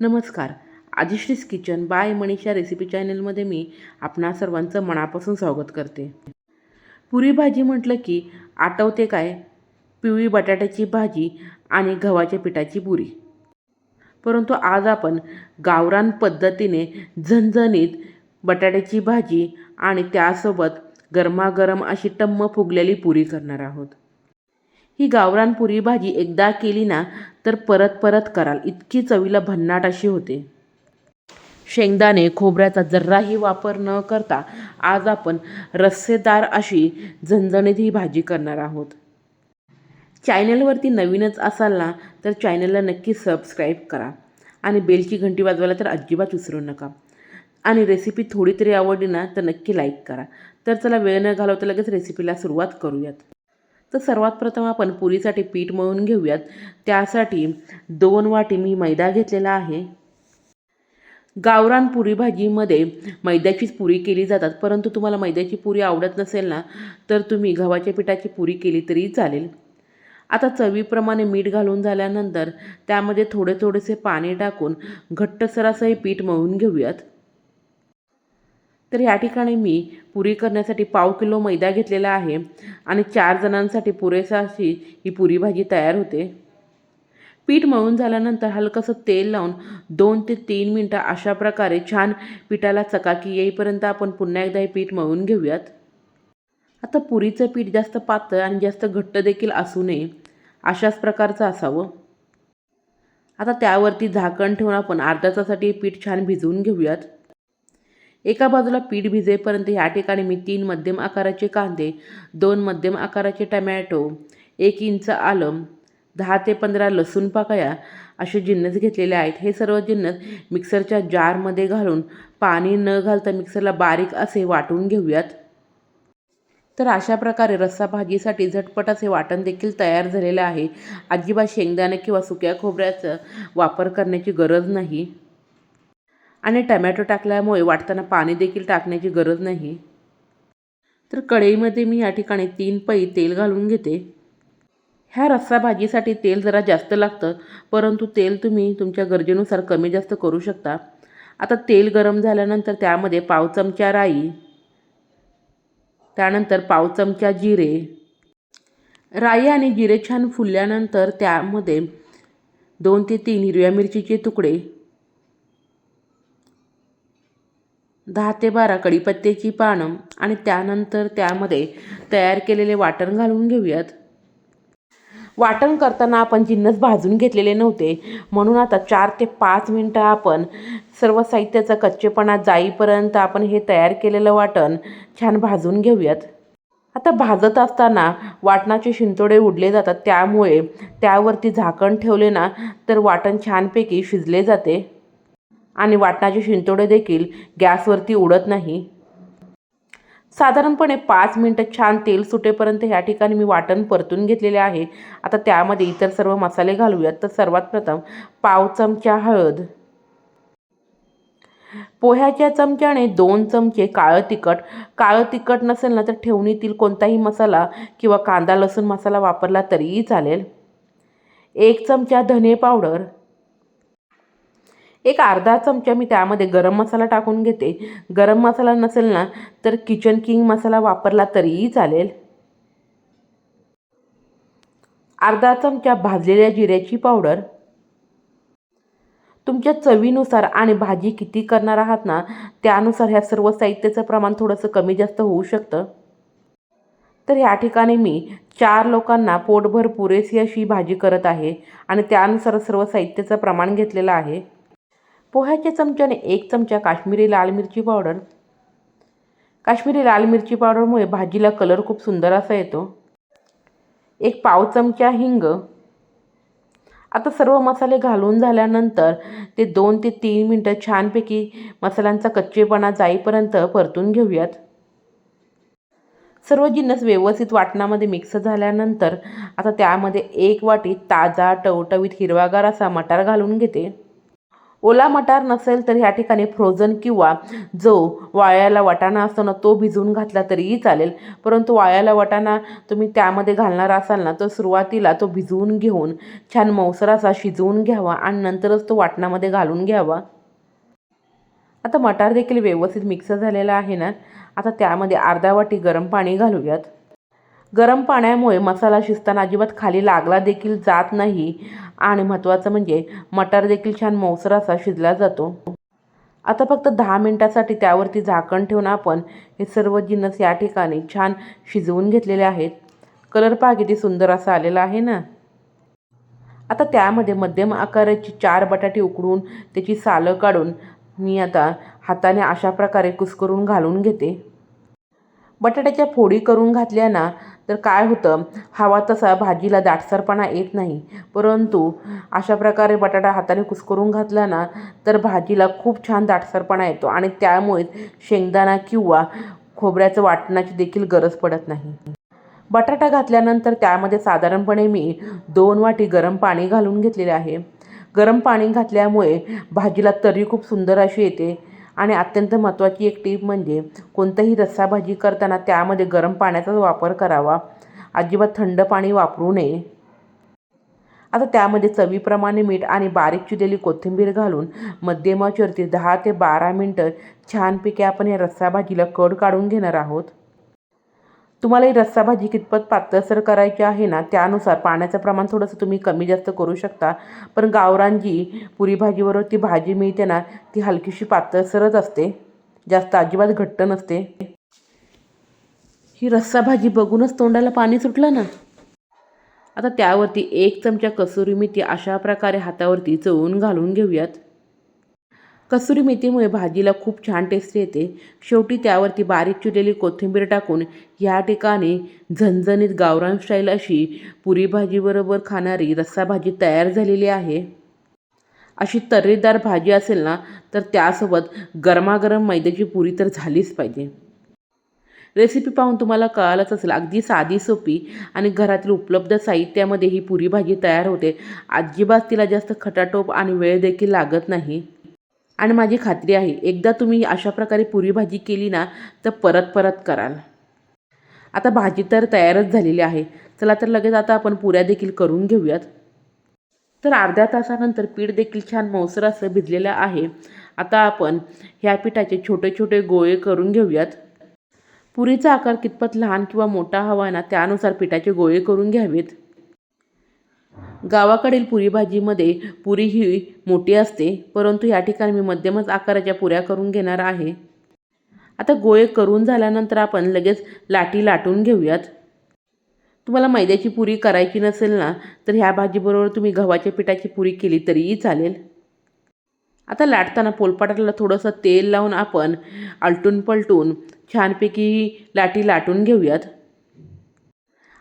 नमस्कार. Adishree's kitchen by Manisha recipe चॅनलमध्ये मी आपणा सर्वांचं मनापासून स्वागत करते. पुरी भाजी म्हटलं की आठवते काय? पिवळी बटाट्याची भाजी आणि गव्हाच्या पिठाची पुरी. परंतु आज आपण गावरान पद्धतीने झणझणीत बटाट्याची भाजी आणि त्यासोबत गरमागरम अशी टम्म फुगलेली पुरी करणार आहोत. ही गावरान पुरी भाजी एकदा केली ना तर परत परत कराल. इतकी चवीला भन्नाट अशी होते. शेंगदाणे खोबऱ्याचा जर्राही वापर न करता आज आपण रस्सेदार अशी झणझणीत ही भाजी करणार आहोत. चॅनलवरती नवीनच असाल ना तर चॅनलला नक्की सबस्क्राईब करा आणि बेलची घंटी वाजवायला तर अजिबात विसरू नका. आणि रेसिपी थोडी तरी आवडली ना तर नक्की लाईक करा. तर चला वेळ न घालवता लगेच रेसिपीला सुरुवात करूयात. तर सर्वात प्रथम आपण पुरीसाठी पीठ मळून घेऊयात. त्यासाठी दोन वाटी मी मैदा घेतलेला आहे. गावरान पुरी भाजीमध्ये मैद्याचीच पुरी केली जातात. परंतु तुम्हाला मैद्याची पुरी आवडत नसेल ना तर तुम्ही गव्हाच्या पिठाची पुरी केली तरी चालेल. आता चवीप्रमाणे मीठ घालून झाल्यानंतर त्यामध्ये थोडे थोडेसे पाणी टाकून घट्टसर असं पीठ मळून घेऊयात. तर या ठिकाणी मी पुरी करण्यासाठी पाव किलो मैदा घेतलेला आहे आणि चार जणांसाठी पुरेसा अशी ही पुरी भाजी तयार होते. पीठ मळून झाल्यानंतर हलकंसं तेल लावून दोन ते तीन मिनटं अशा प्रकारे छान पिठाला चकाकी येईपर्यंत आपण पुन्हा एकदा हे पीठ मळून घेऊयात. आता पुरीचं पीठ जास्त पातळ आणि जास्त घट्ट देखील असू नये अशाच प्रकारचं असावं. आता त्यावरती झाकण ठेवून आपण अर्धा तासासाठी हे पीठ छान भिजवून घेऊयात. एका बाजूला पीठ भिजेपर्यंत ह्या ठिकाणी मी तीन मध्यम आकाराचे कांदे दोन मध्यम आकाराचे टमॅटो एक इंच आलम दहा ते पंधरा लसूण पाकळ्या असे जिन्नस घेतलेले आहेत. हे सर्व जिन्नस मिक्सरच्या जारमध्ये घालून पाणी न घालता मिक्सरला बारीक असे वाटून घेऊयात. तर अशा प्रकारे रस्सा भाजीसाठी झटपट असे वाटण देखील तयार झालेलं आहे. अजिबात शेंगदाणे किंवा सुक्या खोबऱ्याचा वापर करण्याची गरज नाही. आणि टमॅटो टाकल्यामुळे वाटताना पाणी देखील टाकण्याची गरज नाही. तर कढईमध्ये मी या ठिकाणी तीन पै तेल घालून घेते. ह्या रस्सा भाजीसाठी तेल जरा जास्त लागतं परंतु तेल तुम्ही तुमच्या गरजेनुसार कमी जास्त करू शकता. आता तेल गरम झाल्यानंतर त्यामध्ये पाव चमचा राई त्यानंतर पाव चमचा जिरे. राई आणि जिरे छान फुलल्यानंतर त्यामध्ये दोन ते तीन हिरव्या मिरचीचे तुकडे दहा ते बारा कढीपत्त्याची पानं आणि त्यानंतर त्यामध्ये तयार केलेले वाटण घालून घेऊयात. वाटण करताना आपण जिन्नस भाजून घेतलेले नव्हते. म्हणून आता चार ते पाच मिनटं आपण सर्व साहित्याचा कच्चेपणा जाईपर्यंत आपण हे तयार केलेलं वाटण छान भाजून घेऊयात. आता भाजत असताना वाटणाचे शिंतोडे उडले जातात. त्यामुळे त्यावरती झाकण ठेवले ना तर वाटण छानपैकी शिजले जाते. आणि वाटणाचे शिंतोडे देखील गॅसवरती उडत नाही. साधारणपणे पाच मिनटं छान तेल सुटेपर्यंत ह्या ठिकाणी मी वाटण परतून घेतलेले आहे. आता त्यामध्ये इतर सर्व मसाले घालूयात. तर सर्वात प्रथम पाव चमचा हळद. पोह्याच्या चमच्याने दोन चमचे काळं तिखट. काळं तिखट नसेल ना तर ठेवणीतील कोणताही मसाला किंवा कांदा लसूण मसाला वापरला तरीही चालेल. एक चमचा धने पावडर. एक अर्धा चमचा मी त्यामध्ये गरम मसाला टाकून घेते. गरम मसाला नसेल ना तर किचन किंग मसाला वापरला तरीही चालेल. अर्धा चमचा भाजलेल्या जिऱ्याची पावडर तुमच्या चवीनुसार आणि भाजी किती करणार आहात ना त्यानुसार ह्या सर्व साहित्याचं प्रमाण थोडंसं कमी जास्त होऊ शकतं. तर या ठिकाणी मी चार लोकांना पोटभर पुरेशी अशी भाजी करत आहे आणि त्यानुसार सर्व साहित्याचं प्रमाण घेतलेलं आहे. पोह्याच्या चमच्याने एक चमचा काश्मीरी लाल मिरची पावडर काश्मीरी लाल मिरची पावडरमुळे भाजीला कलर खूप सुंदर असा येतो. एक पाव चमचा हिंग. आता सर्व मसाले घालून झाल्यानंतर ते दोन ते तीन मिनटं छानपैकी मसाल्यांचा कच्चेपणा जाईपर्यंत परतून घेऊयात. सर्व जिन्नस व्यवस्थित वाटणामध्ये मिक्स झाल्यानंतर आता त्यामध्ये एक वाटी ताजा टवटवीत हिरवागार असा मटार घालून घेते. ओला मटार नसेल तर ह्या ठिकाणी फ्रोझन किंवा जो वाळ्याला वाटाणा असतो ना तो भिजवून घातला तरीही चालेल. परंतु वाळ्याला वाटाणा तुम्ही त्यामध्ये घालणार असाल ना तर सुरुवातीला तो भिजवून घेऊन छान मौसर असा शिजवून घ्यावा आणि नंतरच तो वाटणामध्ये घालून घ्यावा. आता मटार देखील व्यवस्थित मिक्स झालेला आहे ना. आता त्यामध्ये अर्धा वाटी गरम पाणी घालूयात. गरम पाण्यामुळे मसाला शिजताना अजिबात खाली लागला देखील जात नाही. आणि महत्त्वाचं म्हणजे मटार देखील छान मौसर असा शिजला जातो. आता फक्त दहा मिनटासाठी त्यावरती झाकण ठेवून आपण हे सर्व जिन्नस या ठिकाणी छान शिजवून घेतलेले आहेत. कलर पहा किती सुंदर असा आलेला आहे ना? आता त्यामध्ये मध्यम आकाराची चार बटाटे उकडून त्याची सालं काढून मी आता हाताने अशा प्रकारे कुस्करून घालून घेते. बटाट्याच्या फोडी करून घातल्या ना तर काय होतं? हवा तसा भाजीला दाटसरपणा येत नाही. परंतु अशा प्रकारे बटाटा हाताने कुस्करून घातला ना तर भाजीला खूप छान दाटसरपणा येतो आणि त्यामुळे शेंगदाणा किंवा खोबऱ्याचं वाटण्याची देखील गरज पडत नाही. बटाटा घातल्यानंतर त्यामध्ये साधारणपणे मी दोन वाटी गरम पाणी घालून घेतलेले आहे. गरम पाणी घातल्यामुळे भाजीला तरी खूप सुंदर अशी येते. आणि अत्यंत महत्त्वाची एक टीप म्हणजे कोणताही रस्सा भाजी करताना त्यामध्ये गरम पाण्याचाच वापर करावा. अजिबात थंड पाणी वापरू नये. आता त्यामध्ये चवीप्रमाणे मीठ आणि बारीक चिरलेली कोथिंबीर घालून मध्यम दहा ते बारा मिनटं छानपैकी आपण या रस्सा भाजीला कड काढून घेणार आहोत. तुम्हाला ही रस्सा भाजी कितपत पातळसर करायची आहे ना त्यानुसार पाण्याचं प्रमाण थोडंसं तुम्ही कमी जास्त करू शकता. पण गावरान जी पुरी भाजीबरोबर ती भाजी मिळते ना ती हलकीशी पातळसरच असते. जास्त अजिबात घट्ट नसते. ही रस्सा भाजी बघूनच तोंडाला पाणी सुटलं ना. आता त्यावरती एक चमचा कसुरी मेथी अशा प्रकारे हातावरती चवून घालून घेऊयात. कसुरी मेथीमुळे भाजीला खूप छान टेस्ट येते. शेवटी त्यावरती बारीक चिरलेली कोथिंबीर टाकून या ठिकाणी झणझणीत गावरान स्टाईल अशी पुरी भाजीबरोबर खाणारी रस्सा भाजी तयार झालेली आहे. अशी तर्रीदार भाजी असेल ना तर त्यासोबत गरमागरम मैद्याची पुरी तर झालीच पाहिजे. रेसिपी पाहून तुम्हाला कळालंच असेल अगदी साधी सोपी आणि घरातील उपलब्ध साहित्यामध्ये ही पुरी भाजी तयार होते. अजिबात तिला जास्त खटाटोप आणि वेळ देखील लागत नाही. आणि माझी खात्री आहे एकदा तुम्ही अशा प्रकारे पुरी भाजी केली ना तर परत परत कराल. आता भाजी तर तयारच झालेली आहे. चला तर लगेच आता आपण पुऱ्या देखील करून घेऊयात. तर अर्ध्या तासानंतर पीठ देखील छान मौसर असं भिजलेलं आहे. आता आपण ह्या पिठाचे छोटे छोटे गोळे करून घेऊयात. पुरीचा आकार कितपत लहान किंवा मोठा हवा ना त्यानुसार पिठाचे गोळे करून घ्यावेत. गावाकडील पुरी भाजीमध्ये पुरी ही मोठी असते परंतु या ठिकाणी मी मध्यमच आकाराच्या पुऱ्या करून घेणार आहे. आता गोळे करून झाल्यानंतर आपण लगेच लाटी लाटून घेऊयात. तुम्हाला मैद्याची पुरी करायची नसेल ना तर ह्या भाजीबरोबर तुम्ही गव्हाच्या पिठाची पुरी केली तरीही चालेल. आता लाटताना पोलपाटाला थोडंसं तेल लावून आपण आलटून पलटून छानपैकी लाटी लाटून घेऊयात.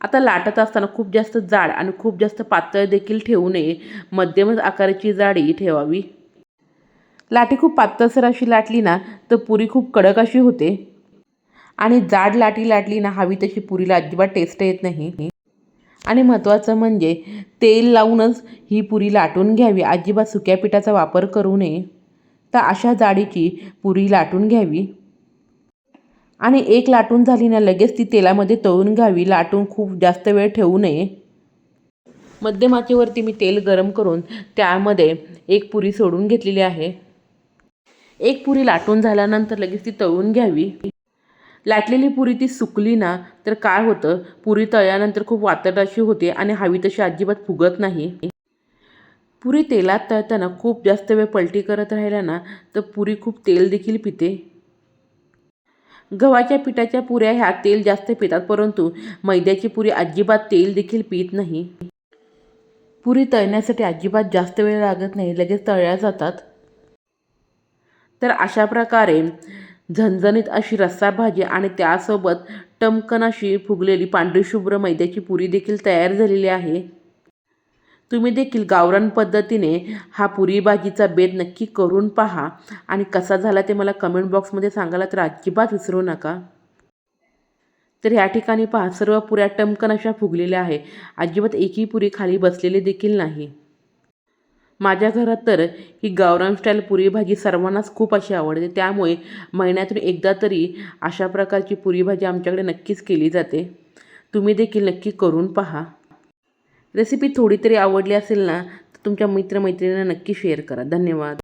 आता लाटत असताना खूप जास्त जाड आणि खूप जास्त पातळ देखील ठेवू नये. मध्यमच आकाराची जाडी ठेवावी. लाटी खूप पातळसर अशी लाटली ना तर पुरी खूप कडक अशी होते. आणि जाड लाटी लाटली ना हवी तशी पुरीला अजिबात टेस्ट येत नाही. आणि महत्त्वाचं म्हणजे तेल लावूनच ही पुरी लाटून घ्यावी. अजिबात सुक्या पिठाचा वापर करू नये. तर अशा जाडीची पुरी लाटून घ्यावी. आणि एक लाटून झाली ना लगेच ती तेलामध्ये तळून घ्यावी. लाटून खूप जास्त वेळ ठेवू नये. मध्यमाचीवरती मी तेल गरम करून त्यामध्ये एक पुरी सोडून घेतलेली आहे. एक पुरी लाटून झाल्यानंतर लगेच ती तळून घ्यावी. लाटलेली पुरी ती सुकली ना तर काय होतं? पुरी तळल्यानंतर खूप वातट अशी होते आणि हवी तशी अजिबात फुगत नाही. पुरी तेलात तळताना खूप जास्त वेळ पलटी करत राहिला ना तर पुरी खूप तेल देखील पिते. गव्हाच्या पिठाच्या पुऱ्या ह्या तेल जास्त पितात परंतु मैद्याची पुरी अजिबात तेल देखील पित नाही. पुरी तळण्यासाठी अजिबात जास्त वेळ लागत नाही लगेच तळल्या जातात. तर अशा प्रकारे झणझणीत अशी रस्सा भाजी आणि त्यासोबत टमकन अशी फुगलेली पांढरीशुभ्र मैद्याची पुरी देखील तयार झालेली आहे. तुम्ही देखील गावरान पद्धतीने हा पुरी भाजीचा बेद नक्की करून पहा. आणि कसा झाला ते मला कमेंट बॉक्समध्ये सांगायला तर अजिबात विसरू नका. तर ह्या ठिकाणी पहा सर्व पुऱ्या टमकन अशा फुगलेल्या आहे अजिबात एकही पुरी खाली बसलेली देखील नाही. माझ्या घरात तर ही गावरान स्टाईल पुरी भाजी सर्वांनाच खूप अशी आवडते. त्यामुळे महिन्यातून एकदा तरी अशा प्रकारची पुरी भाजी आमच्याकडे नक्कीच केली जाते. तुम्ही देखील नक्की करून पहा. रेसिपी थोडी तरी आवडली असेल ना तर तुमच्या मित्रमैत्रिणींना नक्की शेअर करा. धन्यवाद.